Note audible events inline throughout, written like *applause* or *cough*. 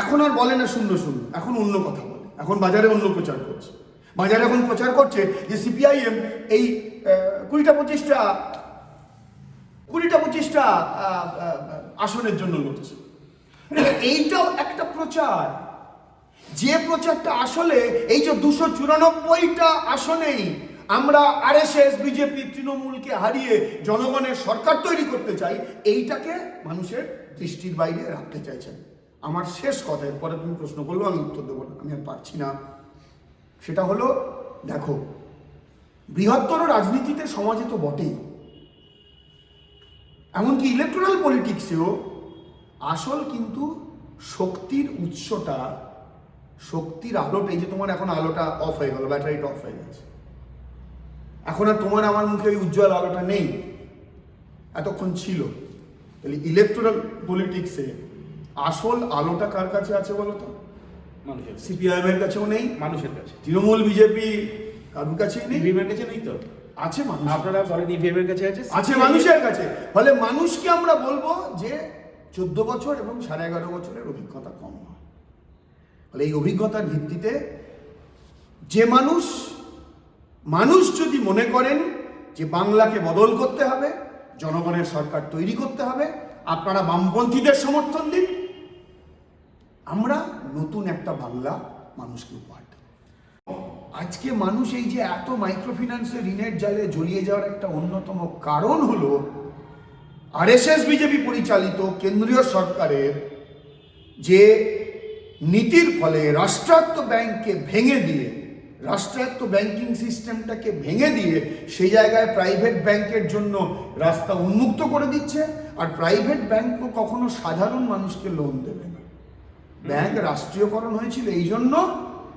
এখন আর বলে না শূন্য শূন্য, এখন অন্য কথা বলে। এখন বাজারে অন্য প্রচার করছে। বাজারে এখন প্রচার করছে যে সিপিআইএম এই কুড়িটা পঁচিশটা কুড়িটা পঁচিশটা আসনের জন্য লড়ছে। এইটাও একটা প্রচার। যে প্রচারটা আসলে এই যে দুশো চুরানব্বইটা আসনেই আমরা আরএসএস, বিজেপি, তৃণমূলকে হারিয়ে জনগণের সরকার তৈরি করতে চাই, এইটাকে মানুষের দৃষ্টির বাইরে রাখতে চাইছেন। আমার শেষ কথা, এরপরে তুমি প্রশ্ন করল আমি উত্তর দেবো না, আমি আর পারছি না। সেটা হলো, দেখো, বৃহত্তর রাজনীতিতে সমাজে তো বটেই। এমনকি ইলেকট্রাল পলিটিক্সেও আসল কিন্তু শক্তির উৎসটা, শক্তির আলোটা, এই যে তোমার এখন আলোটা অফ হয়ে গেল ব্যাটারিটা অফ হয়ে গেছে। এখন আর তোমার আমার মুখে ওই উজ্জ্বল আলোটা নেই। এতক্ষণ ছিল। তাহলে ইলেকট্রাল পলিটিক্সে আসল আলোটা কার কাছে আছে বলো তো? মানুষের সিপিআইএম এর কাছেও নেই? মানুষের কাছে। তৃণমূল বিজেপি কারুর কাছেই নেই? ইভিএমের কাছে নেই তো? আছে মানুষ আপনারা বলেন ইভিএমের কাছে আছে? আছে মানুষের কাছে। ফলে মানুষকে আমরা বলব যে চোদ্দ বছর এবং সাড়ে এগারো বছরের অভিজ্ঞতা কম হয় ফলে এই অভিজ্ঞতার ভিত্তিতে যে মানুষ মানুষ যদি মনে করেন যে বাংলাকে বদল করতে হবে জনগণের সরকার তৈরি করতে হবে আপনারা বামপন্থীদের সমর্থন দিন। আমরা নতুন একটা বাংলা মানুষকে উপহার আজকে মানুষ এই যে এত মাইক্রোফিন্যান্সের ঋণের জালে জড়িয়ে যাওয়ার একটা অন্যতম কারণ হলো, আরএসএস বিজেপি পরিচালিত কেন্দ্রীয় সরকারের যে নীতির ফলে রাষ্ট্রায়ত্ত ব্যাংককে ভেঙে দিয়ে, রাষ্ট্রায়ত্ত ব্যাংকিং সিস্টেমটাকে ভেঙে দিয়ে সেই জায়গায় প্রাইভেট ব্যাংকের জন্য রাস্তা উন্মুক্ত করে দিচ্ছে, আর প্রাইভেট ব্যাংকও কখনো সাধারণ মানুষকে লোন দেবে ব্যাংক রাষ্ট্রীয়করণ হয়েছিল এই জন্য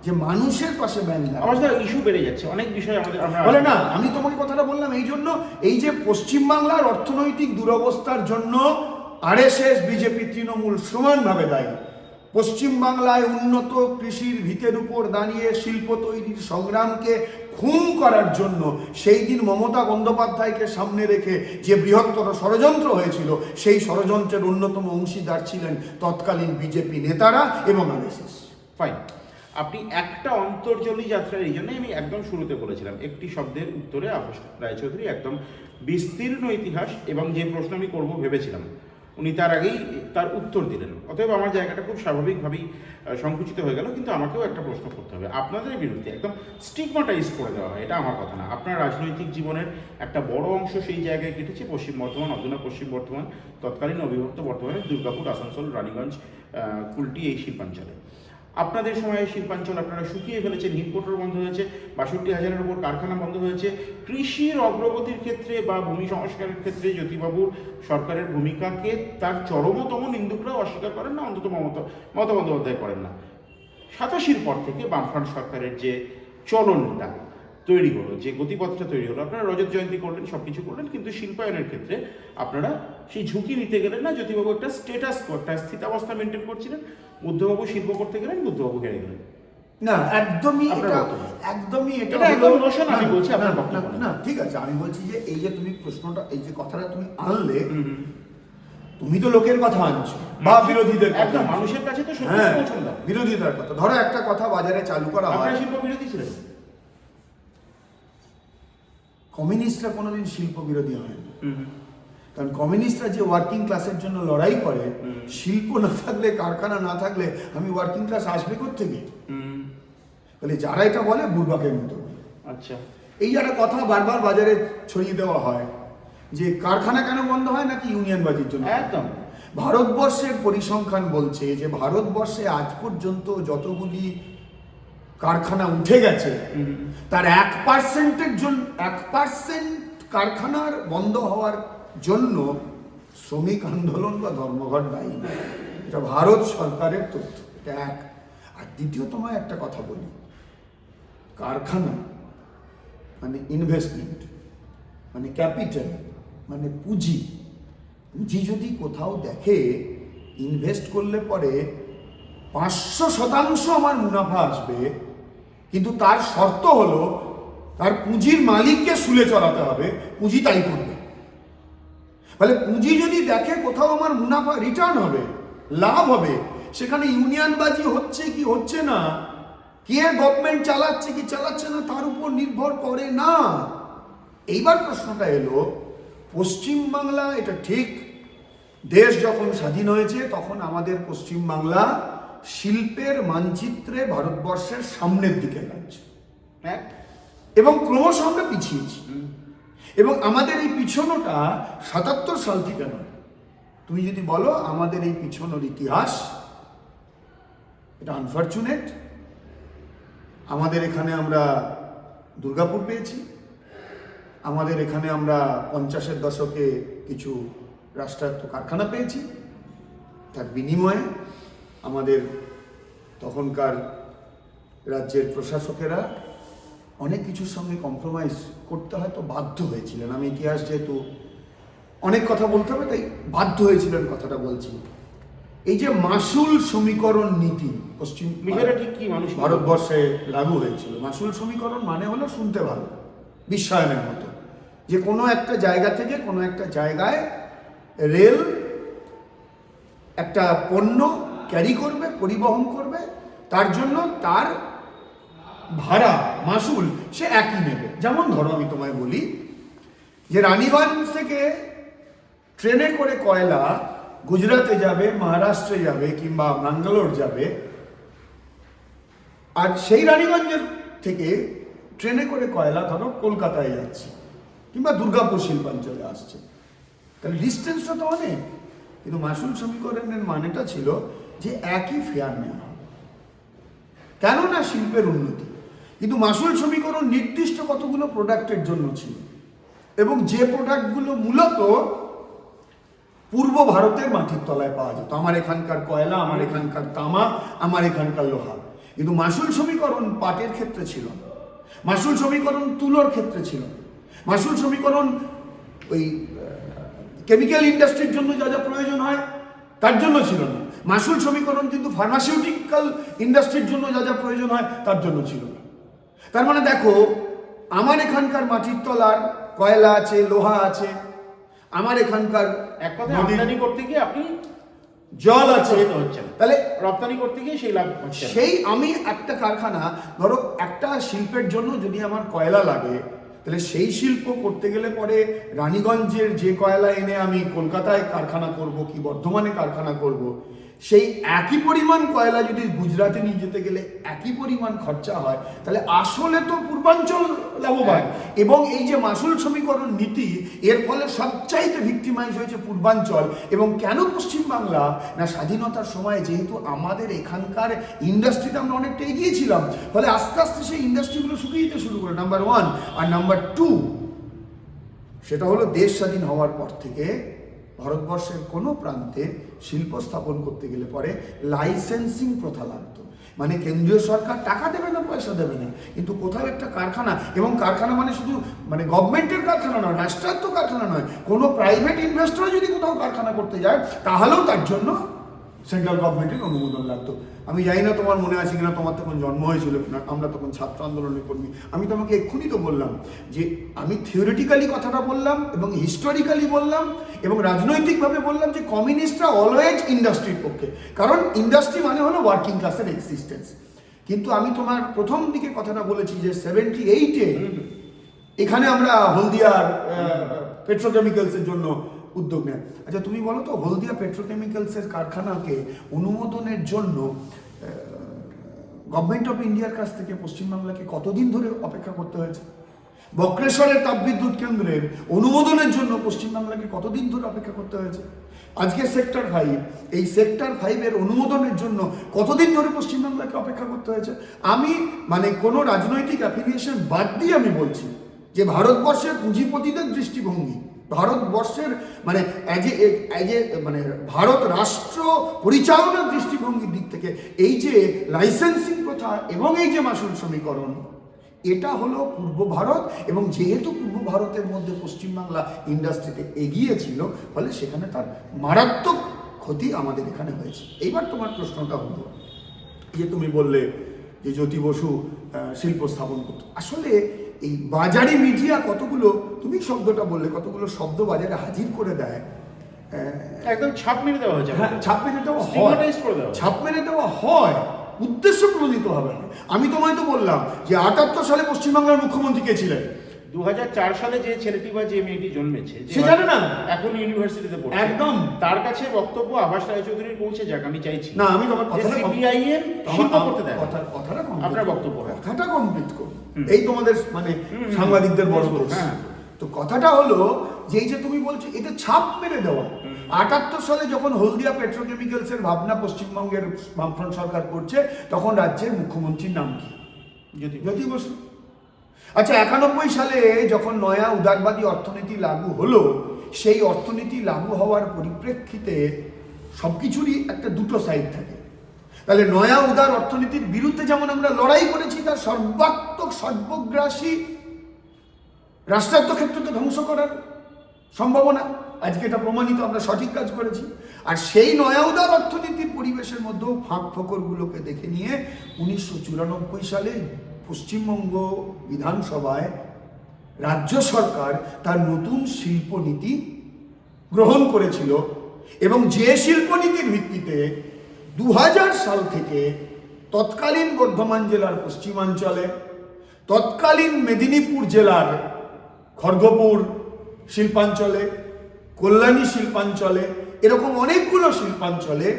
যে মানুষের পাশে ব্যাংক দাঁড়ায়। ইস্যু বেড়ে যাচ্ছে অনেক বিষয় আমাদের বলে না আমি তোমাকে কথাটা বললাম এই জন্য এই যে পশ্চিমবাংলার অর্থনৈতিক দুরবস্থার জন্য আরএসএস বিজেপি তৃণমূল সমানভাবে দায়ী পশ্চিমবাংলায় উন্নত কৃষির ভিতের উপর দাঁড়িয়ে শিল্প তৈরির সংগ্রামকে খুন করার জন্য সেই দিন মমতা বন্দ্যোপাধ্যায়কে সামনে রেখে যে বৃহত্তর ষড়যন্ত্র হয়েছিল, সেই ষড়যন্ত্রের অন্যতম অংশীদার ছিলেন তৎকালীন বিজেপি নেতারা এবং আরএসএস। ফাইন আপনি একটা অন্তর্জলী যাত্রা এই জন্যই আমি একদম শুরুতে বলেছিলাম, একটি শব্দের উত্তরে আকাশ রায়চৌধুরী একদম বিস্তীর্ণ ইতিহাস এবং যে প্রশ্ন আমি করব ভেবেছিলাম। উনি তার আগেই তার উত্তর দিলেন। অতএব আমার জায়গাটা খুব স্বাভাবিকভাবেই সংকুচিত হয়ে গেল। কিন্তু আমাকেও একটা প্রশ্ন করতে হবে। আপনাদের বিরুদ্ধে একদম স্টিগমাটাইজ করে দেওয়া হয়, এটা আমার কথা না। আপনার রাজনৈতিক জীবনের একটা বড় অংশ সেই জায়গায় কেটেছে। পশ্চিম বর্ধমান, অধুনা পশ্চিম বর্ধমান, তৎকালীন অবিভক্ত বর্তমানে দুর্গাপুর, আসানসোল, রানীগঞ্জ কুলটি এই শিল্পাঞ্চলে। আপনাদের সময়ে শিল্পাঞ্চল আপনারা শুকিয়ে ফেলেছেন হিমকোটর বন্ধ হয়েছে, বাষট্টি হাজারের উপর কারখানা বন্ধ হয়েছে। কৃষির অগ্রগতির ক্ষেত্রে বা ভূমি সংস্কারের ক্ষেত্রে জ্যোতিবাবুর সরকারের ভূমিকাকে তার চরমতম নিন্দুকরাও অস্বীকার করেন না, অন্তত মমতা মমতা বন্দ্যোপাধ্যায় করেন না। সাতাশির পর থেকে বামফ্রন্ট সরকারের যে চলনটা তৈরি হলো, যে গতিপথটা তৈরি হলো, আপনারা রজত জয়ন্তী করলেন সব কিছু করলেন, কিন্তু শিল্পায়নের ক্ষেত্রে আপনারা সেই ঝুঁকি নিতে গেলেন না জ্যোতিবাবু একটা স্টেটাস একটা স্থিতাবস্থা মেনটেন করছিলেন। বুদ্ধবাবু শিল্প করতে গেলেন বুদ্ধবাবু হেরে গেলেন। না একদমই এটা একদমই এটা আমি বলছি, আপনার না, ঠিক আছে আমি বলছি যে এই যে তুমি প্রশ্নটা এই যে কথাটা তুমি আনলে তুমি তো লোকের কথা আনছো বা বিরোধীদের কথা মানুষের কাছে তো সত্যি হ্যাঁ পৌঁছন দাও বিরোধীদের কথা। ধরো একটা কথা বাজারে চালু করা হয়। শিল্প বিরোধী ছিলেন? কমিউনিস্টরা কোনোদিন শিল্প বিরোধী হয় না কারণ কমিউনিস্টরা যে ওয়ার্কিং ক্লাসের জন্য লড়াই করে শিল্প না থাকলে কারখানা না থাকলে আমি ওয়ার্কিং ক্লাস আসবে থেকে হুম, তাহলে যারা এটা বলে বুড়বাকের মতো বলে। আচ্ছা। এই একটা কথা বারবার বাজারে ছড়িয়ে দেওয়া হয় যে কারখানা কেন বন্ধ হয় নাকি ইউনিয়ন ইউনিয়নবাজির জন্য? একদম। ভারতবর্ষের পরিসংখ্যান বলছে যে ভারতবর্ষে আজ পর্যন্ত যতগুলি কারখানা উঠে গেছে তার এক পার্সেন্টের জন্য এক পার্সেন্ট কারখানার বন্ধ হওয়ার জন্য শ্রমিক আন্দোলন বা ধর্মঘট দায়ী এটা ভারত সরকারের তথ্য। এটা এক। আর দ্বিতীয় তোমায় একটা কথা বলি। কারখানা মানে ইনভেস্টমেন্ট মানে ক্যাপিটাল মানে পুঁজি। পুঁজি যদি কোথাও দেখে ইনভেস্ট করলে পরে পাঁচশো শতাংশ আমার মুনাফা আসবে। কিন্তু তার শর্ত হলো, তার পুঁজির মালিককে শুলে চড়াতে হবে। পুঁজি তাই করবে। ফলে পুঁজি যদি দেখে কোথাও আমার মুনাফা রিটার্ন হবে লাভ হবে সেখানে ইউনিয়নবাজি হচ্ছে কি হচ্ছে না? কে গভর্নমেন্ট চালাচ্ছে কি চালাচ্ছে না তার উপর নির্ভর করে না। এইবার প্রশ্নটা এলো পশ্চিমবাংলা এটা ঠিক? দেশ যখন স্বাধীন হয়েছে তখন আমাদের পশ্চিমবাংলা শিল্পের মানচিত্রে ভারতবর্ষের সামনের দিকে লাগছে হ্যাঁ। এবং ক্রমশ আমরা পিছিয়েছি। এবং আমাদের এই পিছনোটা সাতাত্তর সাল থেকে নয়। তুমি যদি বলো আমাদের এই পিছনের ইতিহাস, এটা আনফর্চুনেট আমাদের এখানে আমরা দুর্গাপুর পেয়েছি। আমাদের এখানে আমরা পঞ্চাশের দশকে কিছু রাষ্ট্রায়ত্ত কারখানা পেয়েছি। তার বিনিময়ে আমাদের তখনকার রাজ্যের প্রশাসকেরা অনেক কিছুর সঙ্গে কম্প্রোমাইজ করতে হয়তো বাধ্য হয়েছিলেন। আমি ইতিহাস যেহেতু অনেক কথা বলতে হবে তাই বাধ্য হয়েছিলেন কথাটা বলছি। এই যে মাসুল সমীকরণ নীতি পশ্চিম ঠিক কি মানুষ ভারতবর্ষে লাগু হয়েছিল। মাসুল সমীকরণ মানে হলো শুনতে ভালো বিশ্বায়নের মতো। যে কোনো একটা জায়গা থেকে কোনো একটা জায়গায় রেল একটা পণ্য ক্যারি করবে পরিবহন করবে তার জন্য তার ভাড়া, মাসুল, সে একই নেবে। যেমন ধরো আমি তোমায় বলি যে রানীগঞ্জ থেকে ট্রেনে করে কয়লা গুজরাটে যাবে, মহারাষ্ট্রে যাবে কিংবা ব্যাঙ্গালোর যাবে, আর সেই রানীগঞ্জের থেকে ট্রেনে করে কয়লা ধরো কলকাতায় যাচ্ছে কিংবা দুর্গাপুর শিল্পাঞ্চলে আসছে। তাহলে ডিস্টেন্সটা তো অনেক। কিন্তু মাসুল সমীকরণের মানেটা ছিল যে একই ফেয়ার নেওয়া। কেননা শিল্পের উন্নতি। কিন্তু মাসুল সমীকরণ নির্দিষ্ট কতগুলো প্রোডাক্টের জন্য ছিল? এবং যে প্রোডাক্টগুলো মূলত পূর্ব ভারতের মাটির তলায় পাওয়া যেত। আমার এখানকার কয়লা, আমার এখানকার তামা, আমার এখানকার লোহা। কিন্তু মাসুল সমীকরণ পাটের ক্ষেত্রে ছিল মাসুল সমীকরণ তুলোর ক্ষেত্রে ছিল মাসুল সমীকরণ ওই কেমিক্যাল ইন্ডাস্ট্রির জন্য যা যা প্রয়োজন হয়, তার জন্য ছিল না। মাসুল সমীকরণ কিন্তু ফার্মাসিউটিক্যাল ইন্ডাস্ট্রির জন্য যা যা প্রয়োজন হয়, তার জন্য ছিল তার মানে দেখো আমার এখানকার মাটির তলার কয়লা আছে লোহা আছে আমার এখানকার এক নদীর আমদানি করতে গিয়ে আপনি জল আছে। তাহলে রপ্তানি করতে গিয়ে সেই লাভ সেই আমি একটা কারখানা ধরো একটা শিল্পের জন্য যদি আমার কয়লা লাগে তাহলে সেই শিল্প করতে গেলে পরে রানীগঞ্জের যে কয়লা এনে আমি কলকাতায় কারখানা করব কি বর্ধমানে কারখানা করব সেই একই পরিমাণ কয়লা যদি গুজরাটে নিয়ে যেতে গেলে একই পরিমাণ খরচা হয় তাহলে আসলে তো পূর্বাঞ্চল লাভবান। এবং এই যে মাসুল সমীকরণ নীতি এর ফলে সবচাইতে ভিক্টিমাইজ হয়েছে পূর্বাঞ্চল। এবং কেন পশ্চিমবাংলা? না স্বাধীনতার সময় যেহেতু আমাদের এখানকার ইন্ডাস্ট্রিতে আমরা অনেকটা এগিয়েছিলাম ফলে আস্তে আস্তে সেই ইন্ডাস্ট্রিগুলো শুকিয়ে যেতে শুরু করে নাম্বার ওয়ান আর নাম্বার টু সেটা হলো দেশ স্বাধীন হওয়ার পর থেকে ভারতবর্ষের কোনো প্রান্তে শিল্প স্থাপন করতে গেলে পরে লাইসেন্সিং প্রথা লাগতো। মানে কেন্দ্রীয় সরকার টাকা দেবে না, পয়সা দেবে না। কিন্তু কোথাও একটা কারখানা, এবং কারখানা মানে শুধু মানে গভর্নমেন্টের কারখানা নয়, রাষ্ট্রায়ত্ত কারখানা নয়, কোনো প্রাইভেট ইনভেস্টর যদি কোথাও কারখানা করতে যায়, তাহলেও তার জন্য সেন্ট্রাল গভর্নমেন্টের অনুমোদন লাগতো। আমি জানি না তোমার মনে আছে কিনা তোমার তখন জন্ম হয়েছিল কিনা আমরা তখন ছাত্র আন্দোলনের কর্মী। আমি তোমাকে এক্ষুনি তো বললাম যে আমি থিওরিটিক্যালি কথাটা বললাম এবং হিস্টোরিক্যালি বললাম এবং রাজনৈতিকভাবে বললাম যে কমিউনিস্টরা অলওয়েজ ইন্ডাস্ট্রির পক্ষে। কারণ ইন্ডাস্ট্রি মানে হলো ওয়ার্কিং ক্লাসের এক্সিস্টেন্স কিন্তু আমি তোমার প্রথম দিকে কথাটা বলেছি যে সেভেন্টি এইটে এখানে আমরা হলদিয়ার পেট্রোকেমিক্যালসের জন্য উদ্যোগ নেন। আচ্ছা তুমি বলো তো, হলদিয়া পেট্রোকেমিক্যালসের কারখানাকে অনুমোদনের জন্য গভর্নমেন্ট অফ ইন্ডিয়ার কাছ থেকে পশ্চিমবাংলাকে কতদিন ধরে অপেক্ষা করতে হয়েছে? বক্রেশ্বরের তাপবিদ্যুৎ কেন্দ্রের অনুমোদনের জন্য পশ্চিমবাংলাকে কতদিন ধরে অপেক্ষা করতে হয়েছে? আজকে সেক্টর ফাইভ, এই সেক্টর ফাইভের অনুমোদনের জন্য কতদিন ধরে পশ্চিমবাংলাকে অপেক্ষা করতে হয়েছে? আমি মানে কোনো রাজনৈতিক অ্যাফিলিয়েশন বাদ দিয়ে আমি বলছি যে ভারতবর্ষের পুঁজিপতিদের দৃষ্টিভঙ্গি ভারতবর্ষের মানে অ্যাজ এ অ্যাজ এ মানে ভারত রাষ্ট্র পরিচালনার দৃষ্টিভঙ্গির দিক থেকে এই যে লাইসেন্সিং প্রথা এবং এই যে মাসুল সমীকরণ, এটা হলো পূর্ব ভারত এবং যেহেতু পূর্ব ভারতের মধ্যে পশ্চিমবাংলা ইন্ডাস্ট্রিতে এগিয়ে ছিল ফলে সেখানে তার মারাত্মক ক্ষতি আমাদের এখানে হয়েছে। এইবার তোমার প্রশ্নটা হলো। যে তুমি বললে যে জ্যোতি বসু শিল্প স্থাপন করতো। আসলে এই বাজারে মিডিয়া কতগুলো তুমি শব্দটা বললে কতগুলো শব্দ বাজারে হাজির করে দেয়। একদম ছাপ মেরে দেওয়া হয়েছে হ্যাঁ ছাপ মেরে দেওয়া হয়। ছাপ মেরে দেওয়া হয়। উদ্দেশ্য প্রণোদিত হবে না। আমি তোমায় তো বললাম যে আটাত্তর সালে পশ্চিমবাংলার মুখ্যমন্ত্রী কে ছিলেন? দু সালে যে ছেলেটি বা যে মেয়েটি জন্মেছে সে জানে না। এখন ইউনিভার্সিটিতে পড়ছে। একদম। তার কাছে বক্তব্য আভাস রায়চৌধুরীর পৌঁছে যাক আমি চাইছি। না আমি তোমার কথাটা সিপিআইএম শিল্প করতে দেয় কথা কথাটা আপনার বক্তব্য। কথাটা কমপ্লিট করুন। এই তোমাদের মানে সাংবাদিকদের বড় দোষ। হ্যাঁ। তো কথাটা হলো যে এই যে তুমি বলছো এটা ছাপ মেরে দেওয়া। আটাত্তর সালে যখন হলদিয়া পেট্রোকেমিক্যালস এর ভাবনা পশ্চিমবঙ্গের বামফ্রন্ট সরকার করছে তখন রাজ্যের মুখ্যমন্ত্রীর নাম কি? যদি জ্যোতি বসু। আচ্ছা একানব্বই সালে যখন নয়া উদারবাদী অর্থনীতি লাগু হলো, সেই অর্থনীতি লাগু হওয়ার পরিপ্রেক্ষিতে সব কিছুরই একটা দুটো সাইড থাকে। তাহলে নয়া উদার অর্থনীতির বিরুদ্ধে যেমন আমরা লড়াই করেছি, তার সর্বাত্মক সর্বগ্রাসী রাষ্ট্রায়ত্ত ক্ষেত্রকে ধ্বংস করার সম্ভাবনা। আজকে এটা প্রমাণিত, আমরা সঠিক কাজ করেছি। আর সেই নয়া উদার অর্থনীতির পরিবেশের মধ্যেও ফাঁক ফোকরগুলোকে দেখে নিয়ে উনিশশো চুরানব্বই সালে পশ্চিমবঙ্গ বিধানসভায় রাজ্য সরকার তার নতুন শিল্পনীতি গ্রহণ করেছিল এবং যে শিল্পনীতির ভিত্তিতে দু হাজার সাল থেকে তৎকালীন বর্ধমান জেলার পশ্চিমাঞ্চলে, তৎকালীন মেদিনীপুর জেলার খড়গপুর শিল্পাঞ্চলে, কল্যাণী শিল্পাঞ্চলে, এরকম অনেকগুলো শিল্পাঞ্চলে,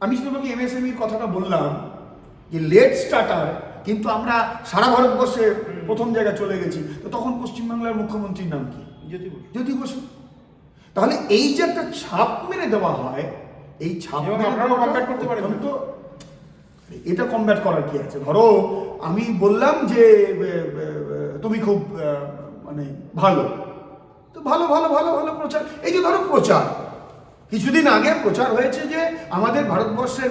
আমি তোমাকে এমএসএমইর কথাটা বললাম যে লেট স্টার্টার কিন্তু আমরা সারা ভারতবর্ষে প্রথম জায়গায় চলে গেছি। তো তখন পশ্চিমবাংলার মুখ্যমন্ত্রীর নাম কি? যদি বসু। জ্যোতি বসু। তাহলে এই যে একটা ছাপ মেরে দেওয়া হয় এই ছাপ করতে না। অত্যন্ত- এটা কমব্যাট করার কি আছে? ধরো আমি বললাম যে তুমি খুব মানে ভালো। তো ভালো ভালো ভালো ভালো প্রচার। এই যে ধরো প্রচার। কিছুদিন আগে প্রচার হয়েছে যে আমাদের ভারতবর্ষের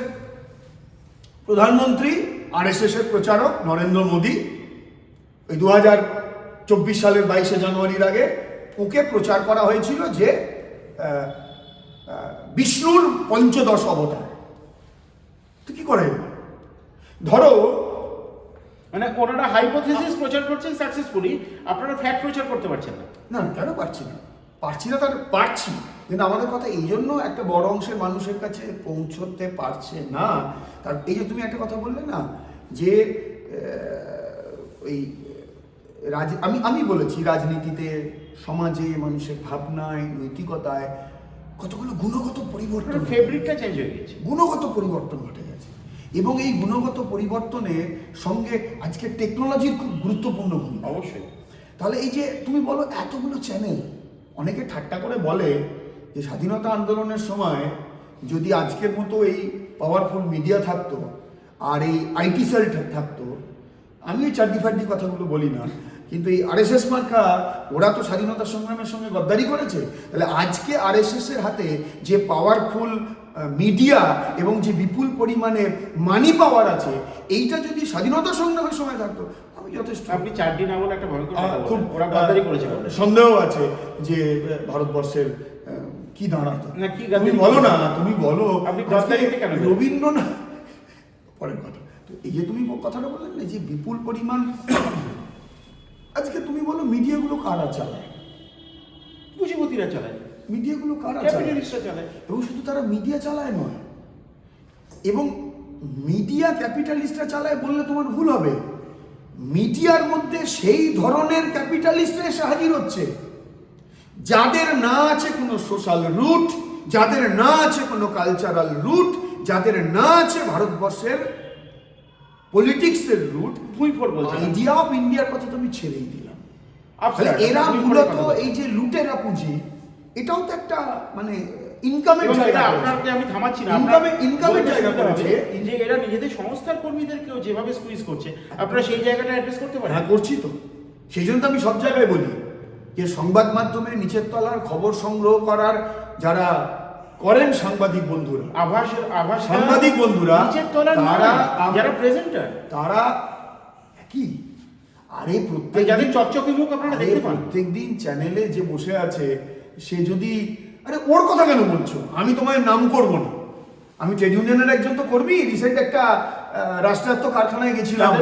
প্রধানমন্ত্রী আর এস এর প্রচারক নরেন্দ্র মোদী ওই দু হাজার চব্বিশ সালের বাইশে জানুয়ারির আগে ওকে প্রচার করা হয়েছিল যে বিষ্ণুর পঞ্চদশ অবতার। তো কি করে ধরো মানে ওনারা হাইপোথেসিস প্রচার করছেন সাকসেসফুলি আপনারা ফ্যাক্ট প্রচার করতে পারছেন না। না না, কেন পারছি না? পারছি না তার পারছি। কিন্তু আমাদের কথা এই জন্য একটা বড় অংশের মানুষের কাছে পৌঁছতে পারছে না। তার এই যে তুমি একটা কথা বললে না যে ওই রাজ আমি আমি বলেছি রাজনীতিতে সমাজে মানুষের ভাবনায় নৈতিকতায় কতগুলো গুণগত পরিবর্তন ফেব্রিকটা চেঞ্জ হয়ে গেছে। গুণগত পরিবর্তন ঘটে গেছে। এবং এই গুণগত পরিবর্তনের সঙ্গে আজকে টেকনোলজির খুব গুরুত্বপূর্ণ ভূমিকা। অবশ্যই। তাহলে এই যে তুমি বলো এতগুলো চ্যানেল অনেকে ঠাট্টা করে বলে যে স্বাধীনতা আন্দোলনের সময় যদি আজকের মতো এই পাওয়ারফুল মিডিয়া থাকতো আর এই আইটি সেল থাকতো আমি এই চারটি ফাড্ডি কথাগুলো বলি না কিন্তু এই আরএসএস মার্কা ওরা তো স্বাধীনতা সংগ্রামের সঙ্গে গদ্দারি করেছে তাহলে আজকে আরএসএস এর হাতে যে পাওয়ারফুল মিডিয়া এবং যে বিপুল পরিমাণে মানি পাওয়ার আছে এইটা যদি স্বাধীনতা সংগ্রামের সময় থাকতো আমি যথেষ্ট। আপনি চারটি না বলে একটা খুব ওরা গদ্দারি করেছে। সন্দেহ আছে যে ভারতবর্ষের কি দাঁড়াতো। না, কি বলো না তুমি বলো। আপনি কেন রবীন্দ্রনাথ পরের কথা। তো এই যে তুমি কথাটা বললেন না যে বিপুল পরিমাণ *coughs* আজকে তুমি বলো মিডিয়াগুলো কারা চালায়? পুঁজিপতিরা চালায়। মিডিয়াগুলো কারা ক্যাপিটালিস্টরা চালায়। এবং শুধু তারা মিডিয়া চালায় নয় এবং মিডিয়া ক্যাপিটালিস্টরা চালায় বললে তোমার ভুল হবে। মিডিয়ার মধ্যে সেই ধরনের ক্যাপিটালিস্টরা এসে হাজির হচ্ছে যাদের না আছে কোনো সোশ্যাল রুট যাদের না আছে কোনো কালচারাল রুট যাদের না আছে ভারতবর্ষের পলিটিক্সের রুট ভুই ফোর বলছেন। আইডিয়া অফ ইন্ডিয়ার কথা তুমি ছেড়েই দিলাম। এরা মূলত এই যে লুটেরা পুঁজি এটাও তো একটা মানে ইনকামের জায়গা আপনাকে আমি থামাচ্ছি না। আপনার income জায়গা করেছে। যে এরা নিজেদের সংস্থার কর্মীদেরকেও যেভাবে স্কুইজ করছে আপনারা সেই জায়গাটা অ্যাড্রেস করতে পারেন? হ্যাঁ করছি তো। সেই জন্য তো আমি সব জায়গায় বলি যে সংবাদ মাধ্যমে নিচের তলার খবর সংগ্রহ করার যারা করেন সাংবাদিক বন্ধুরা। আভাসের আভাস সাংবাদিক বন্ধুরা, তারা যারা প্রেজেন্টার তারা কি আরে প্রত্যেক যাদের চকচকে মুখ আপনারা দেখতে পান। প্রত্যেক দিন চ্যানেলে যে বসে আছে সে যদি আরে ওর কথা কেন বলছো? আমি তোমায় নাম করব না। আমি ট্রেড ইউনিয়নের একজন তো করবি রিসেন্ট একটা রাষ্ট্রায়ত্ত কারখানায় গেছিলাম।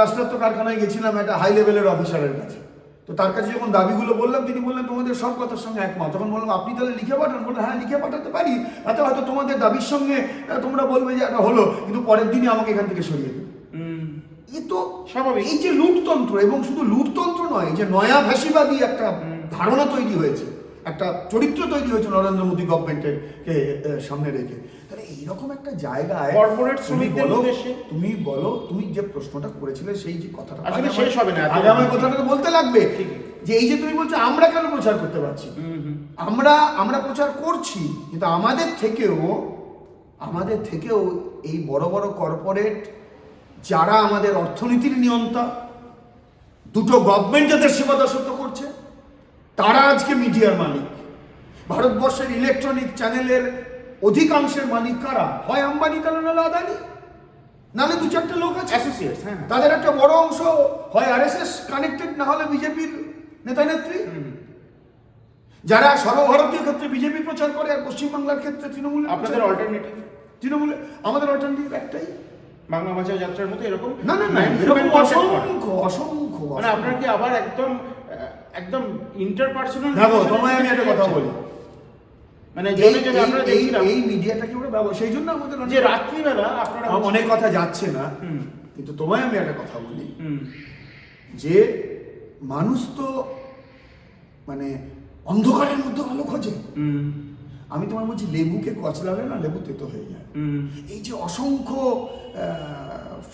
রাষ্ট্রায়ত্ত কারখানায় গেছিলাম একটা হাই লেভেলের অফিসারের কাছে। তো তার কাছে যখন দাবিগুলো বললাম তিনি বললেন তোমাদের সব কথার সঙ্গে একমত। তখন বললাম আপনি তাহলে লিখে পাঠান। বললেন হ্যাঁ লিখে পাঠাতে পারি। তাতে হয়তো তোমাদের দাবির সঙ্গে তোমরা বলবে যে এটা হলো। কিন্তু পরের দিনই আমাকে এখান থেকে সরিয়ে দেবে এ তো স্বাভাবিক। এই যে লুটতন্ত্র এবং শুধু লুটতন্ত্র নয় যে নয়া ভাষিবাদী একটা ধারণা তৈরি হয়েছে একটা চরিত্র তৈরি হয়েছে নরেন্দ্র মোদী গভর্নমেন্টের কে সামনে রেখে। তাহলে এইরকম একটা জায়গায় তুমি শ্রমিকদের উদ্দেশ্যে? তুমি বলো তুমি যে প্রশ্নটা করেছিলে সেই যে কথাটা আসলে শেষ হবে না আগে আমার কথাটা বলতে লাগবে। যে এই যে তুমি বলছো আমরা কেন প্রচার করতে পারছি? আমরা আমরা প্রচার করছি কিন্তু আমাদের থেকেও আমাদের থেকেও এই বড় বড় কর্পোরেট যারা আমাদের অর্থনীতির নিয়ন্তা দুটো গভর্নমেন্ট যাদের সেবা দাসত্ব করছে তারা আজকে মিডিয়ার মালিক। ভারতবর্ষের ইলেকট্রনিক চ্যানেলের অধিকাংশের মালিক কারা? হয় আম্বানি তাহলে নাহলে আদানি? নাহলে দু চারটে লোক আছে। অ্যাসোসিয়েটস হ্যাঁ তাদের একটা বড় অংশ হয় আরএসএস কানেক্টেড না হলে বিজেপির নেতা নেত্রী? যারা সর্বভারতীয় ক্ষেত্রে বিজেপি প্রচার করে আর পশ্চিমবাংলার ক্ষেত্রে তৃণমূল আপনাদের অল্টারনেটিভ তৃণমূলে আমাদের অল্টারনেটিভ একটাই। বাংলা ভাষা যাত্রার মতো এরকম? না না না এরকম অসংখ্য অসংখ্য মানে আপনার কি আবার একদম একদম ইন্টারপার্সনাল দেখো তোমায় আমি একটা কথা বলি। মানে এই মিডিয়াটাকে ওরা ব্যবহার সেই জন্য আমাদের যে রাত্রিবেলা আপনারা অনেক কথা যাচ্ছে না। কিন্তু তোমায় আমি একটা কথা বলি। যে মানুষ তো মানে অন্ধকারের মধ্যে আলো খোঁজে। আমি তোমার বলছি লেবুকে কচলালে না লেবু তেতো হয়ে যায়। এই যে অসংখ্য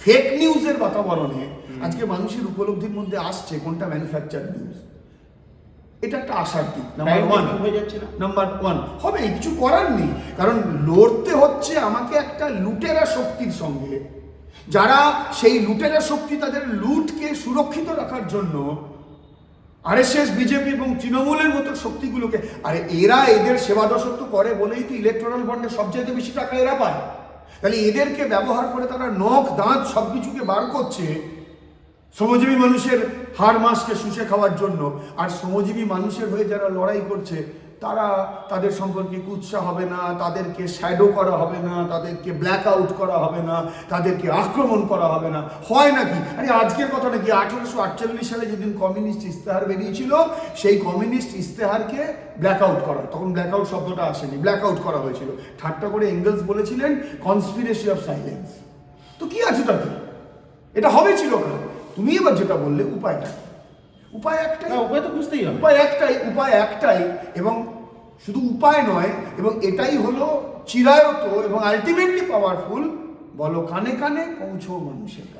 ফেক নিউজের বাতাবরণে আজকে মানুষের উপলব্ধির মধ্যে আসছে কোনটা ম্যানুফ্যাকচার নিউজ এটা একটা আশার দিক। নাম্বার ওয়ান হয়ে যাচ্ছে না? নাম্বার ওয়ান হবে কিছু করার নেই। কারণ লড়তে হচ্ছে আমাকে একটা লুটেরা শক্তির সঙ্গে। যারা সেই লুটেরা শক্তি তাদের লুটকে সুরক্ষিত রাখার জন্য আরএসএস বিজেপি এবং তৃণমূলের মতো শক্তিগুলোকে আরে এরা এদের সেবা দশত্ব করে বলেই তো ইলেকট্রাল বন্ডে সবচেয়ে বেশি টাকা এরা পায়। তাহলে এদেরকে ব্যবহার করে তারা নখ দাঁত সব কিছুকে বার করছে শ্রমজীবী মানুষের হাড় মাসকে শুষে খাওয়ার জন্য আর শ্রমজীবী মানুষের হয়ে যারা লড়াই করছে, তারা তাদের সম্পর্কে কুৎসা হবে না, তাদেরকে শ্যাডো করা হবে না, তাদেরকে ব্ল্যাক আউট করা হবে না, তাদেরকে আক্রমণ করা হবে না। হয় নাকি? আরে আজকের কথা নাকি আঠারোশো আটচল্লিশ সালে যেদিন কমিউনিস্ট ইস্তেহার বেরিয়েছিল, সেই কমিউনিস্ট ইস্তেহারকে ব্ল্যাক আউট করা। তখন ব্ল্যাক আউট শব্দটা আসেনি ব্ল্যাক আউট করা হয়েছিল। ঠাট্টা করে এঙ্গেলস বলেছিলেন কনস্পিরেসি অফ সাইলেন্স তো কি আছে তাতে? এটা হবে চিরকাল তুমি এবার যেটা বললে উপায়টা উপায় একটাই। উপায় তো বুঝতেই হবে। উপায় একটাই উপায় একটাই এবং শুধু উপায় নয় এবং এটাই হলো চিরায়ত এবং আলটিমেটলি পাওয়ারফুল বলো কানে কানে পৌঁছো মানুষের কাছে।